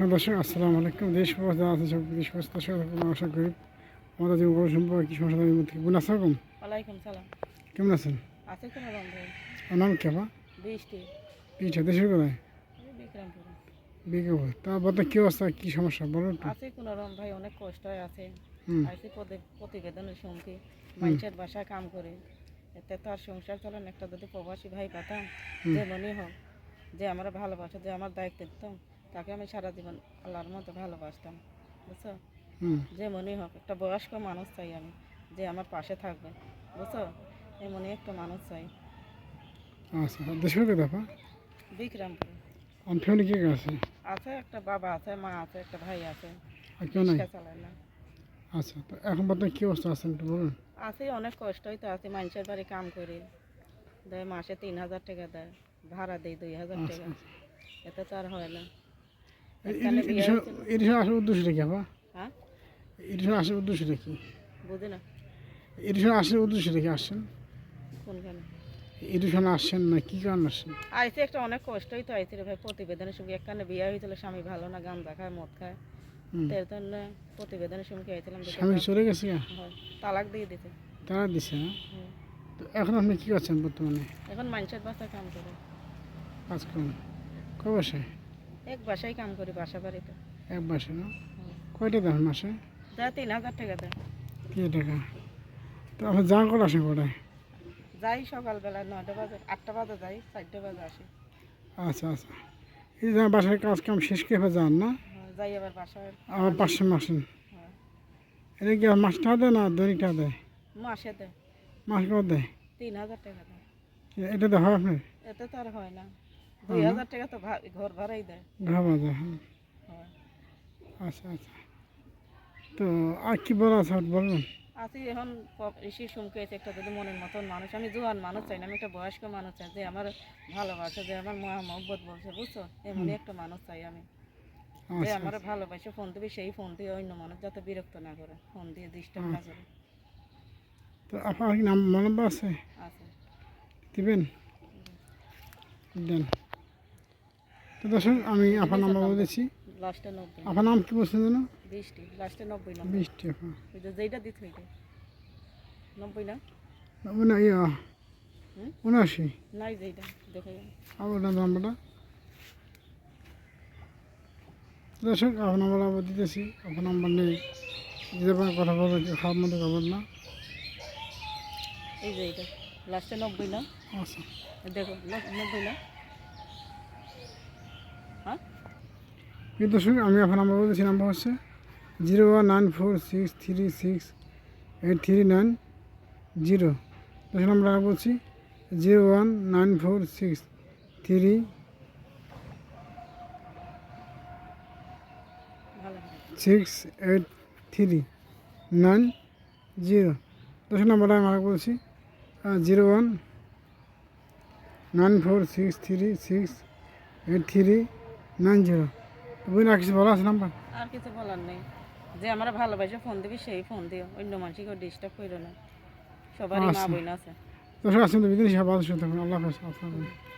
সুপ্রিয় দর্শক আসসালামু আলাইকুম। দেশ ব্যবস্থা আছে সব দেশ ব্যবস্থা আশা করি আমাদের যে বড় সম্পর্ক কি সমস্যা তাদের মধ্যে বোন আসসালাম ওয়ালাইকুম সালাম। কেমন আছেন? আছে কোনো আমার নাম কেবা বৃষ্টি। পিঠা দেশের কোথায়? বিক্রমপুরে। তা বলতে কি অবস্থা? কি সমস্যা? বলো একটু। আছে কোনো রকম ভাই অনেক কষ্ট আছে। প্রতি- প্রতিবেদনের শুনছি মানুষের বাসায় কাম করে। এতে তো আর সংসার চলেন একটা যদি প্রবাসী ভাই পেতাম হুম। যে মনে হোক যে আমার ভালোবাসা যে আমার দায়িত্ব দিতাম তাকে আমি সারা জীবন আল্লাহর মতো ভালোবাসতাম বুঝছ? যে মনে হোক একটা বয়স্ক মানুষ চাই আমি যে আমার পাশে থাকবে বুঝছ? এমনই একটা মানুষ চাই। আচ্ছা দেশের কোথায় পা বিক্রমপুরে। আমার ফ্যামিলি কে কে আছে? আছে একটা বাবা আছে মা আছে একটা ভাই আছে। আর কেউ নাই? না। আচ্ছা তো এখন কি অবস্থা আছেন একটু বলুন? আছে অনেক কষ্টই তো আছে মানুষের বাড়ি কাম করে। দেয় মাসে তিন হাজার টাকা দেয় ভাড়া দেয় দুই হাজার আচ্ছা টাকা। এতে তো আর হয় না এই- এখানে এই- বিয়ে এডিশন। আসার উদ্দেশ্যটা কি আপা? হ্যাঁ? এডিশন আসার উদ্দেশ্যটা কি? বুঝি না। এডিশন আসার উদ্দেশ্যটা কি আসছেন? কোনখানে এডিশন আসছেন না কি কারণ আসছেন? আইসি একটা অনেক কষ্টই তো আইসি ভাই প্রতিবেদনের সঙ্গে একখানে বিয়ে হয়েছিল স্বামী ভালো না গাঁজা খায় মদ খায়। হুম। তো এর জন্য প্রতিবেদনের সঙ্গে আইছিলাম স্বামী চলে গেছে তালাক দিয়ে দিতে তারা দিছে না তো এখন আপনি কি করছেন বর্তমানে? এখন মানুষের বাসায় কাম করে। কাজ করুন। এক বাসায় কাম করি বাসা বাড়িতে। এক বাসে না? কয়টা দেন মাসে? দেয় তিন হাজার টাকা দেয়। তিন টাকা। তো আপনি যান করে আসেন কটায়? যাই সকালবেলা নয়টা বাজে আটটা বাজে যাই চারটে বাজে আসি। আচ্ছা আচ্ছা। এই যে বাসায় কাজ কাম শেষ করে যান না? হ্যাঁ, যাই আবার বাসায়। আবার পাঁচশো মাসেন হ্যাঁ। এটা কি মাস টাকা দেয় না দৈনিক টাকা দেয়? মাসে দেয়। মাস কত দেয়? তিন হাজার টাকা দেয়। এটা তো হয় আপনার? এতে তো আর হয় না। দুই হাজার টাকা তো ঘর ভাড়াই দেয়। হ্যাঁ। আচ্ছা আচ্ছা। তো আর কি বলা আছে বলবেন আছি এখন ঋষি একটা যদি মনের মতন মানুষ আমি জোয়ান মানুষ চাই না আমি একটা বয়স্ক মানুষ চাই যে আমার ভালোবাসে যে আমার মা মহব্বত বলছে বুঝছ? এমনই একটা মানুষ চাই আমি। যে আচ্ছা আমার ভালোবাসে ফোন দিবি সেই ফোন দিয়ে অন্য মানুষ যাতে বিরক্ত না করে ফোন দিয়ে ডিস্টার্ব না করে। তো আপনার কি নাম মনে আছে? আছে। দিবেন। দেন। তো দর্শক আমি আপনার নাম্বার বলেছি। আপনার নাম কি বলছেন যেন? বিশটি লাস্টে নব্বই নম্বর। বৃষ্টি আপা ওই যে যেইটা দিতে হইতে নব্বই না? না ইয়া? উনআশি। নাই যেইটা দেখে আপনার নাম্বারটা। দর্শক আপনার নাম্বার আবার দিতেছি। আপনার নাম্বার নেই। দিতে পারেন কথা বলবেন খারাপ মতো করবেন না। এই যে এইটা লাস্টে নব্বই না? আচ্ছা। দেখো নব্বই না? হ্যাঁ? প্রিয় দর্শক আমি আপনার নাম্বার বলেছি নাম্বার হচ্ছে zero one nine four six three six eight three nine zero দশ নম্বর আর বলছি zero one nine four six three six eight three nine zero দশ নম্বরটা আমি আর বলছি zero one nine four six three six eight three nine zero. বুঝলি আর কিছু বলা আছে নাম্বার? আর কিছু বলার নেই। যে আমরা ভালোবাসে ফোন দিবি সেই ফোন দিও। অন্য মানুষকে ডিস্টার্ব করো না। সবারই মা আচ্ছা। বোন আছে। তোর আসুন তো বিদেশি সব আদর্শ থাকুন আল্লাহ হাফেজ আসসালামু আলাইকুম।